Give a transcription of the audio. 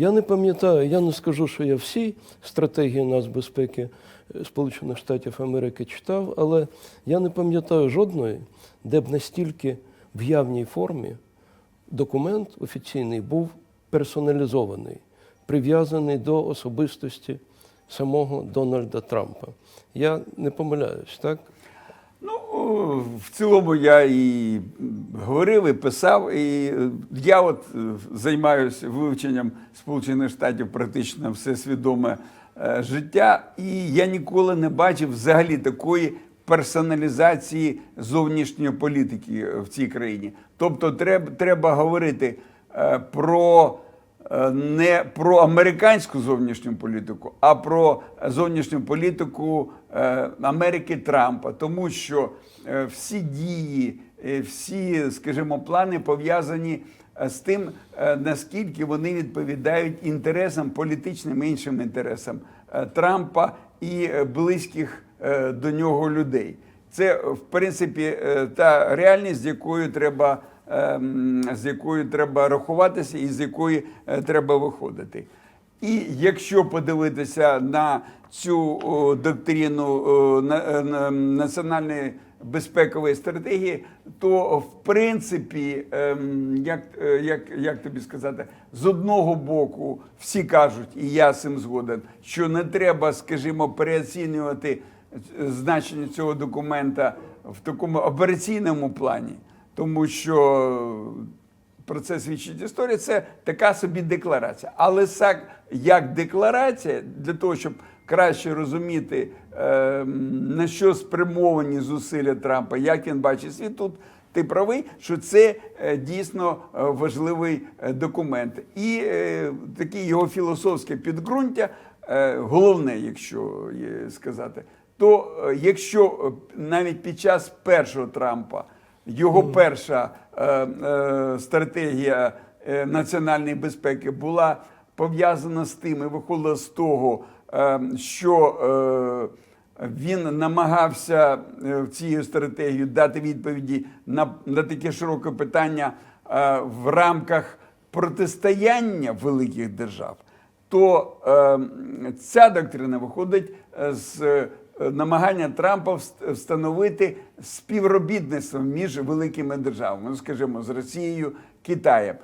Я не пам'ятаю, я не скажу, що я всі стратегії нацбезпеки е, Сполучених Штатів Америки читав, але я не пам'ятаю жодної, де б настільки в явній формі документ офіційний був персоналізований, прив'язаний до особистості самого Дональда Трампа. Я не помиляюсь, так? В цілому я і говорив, і писав, і е, я от е, займаюся вивченням Сполучених Штатів практично все свідоме е, життя, і я ніколи не бачив взагалі такої персоналізації зовнішньої політики в цій країні. Тобто, треба, треба говорити про не про американську зовнішню політику, а про зовнішню політику е, Америки Трампа, тому що е, всі дії, е, всі, скажімо, плани пов'язані е, з тим, е, наскільки вони відповідають інтересам, політичним і іншим інтересам е, Трампа і е, близьких е, до нього людей. Це, в принципі, е, та реальність, з якою треба з якою треба рахуватися і з якої е, треба виходити. І якщо подивитися на цю доктрину е, на- національної безпекової стратегії, то в принципі, ем, як, е, як, як тобі сказати, з одного боку всі кажуть, і я з цим згоден, що не треба, скажімо, переоцінювати значення цього документа в такому операційному плані, тому що про це свідчить історія. Це така собі декларація. Але сак, як декларація, для того, щоб краще розуміти, е, на що спрямовані зусилля Трампа, як він бачить світ, тут ти правий, що це е, дійсно е, важливий е, документ. І е, таке його філософське підґрунтя, е, головне, якщо сказати, то е, якщо е, навіть під час першого Трампа його перша е, е, стратегія е, національної безпеки була пов'язана з тим і виходила з того, е, що е, він намагався е, в цій стратегії дати відповіді на, на таке широке питання е, в рамках протистояння великих держав, то е, ця доктрина виходить е, з намагання Трампа вст- встановити співробітництво між великими державами, ну скажімо, з Росією, Китаєм.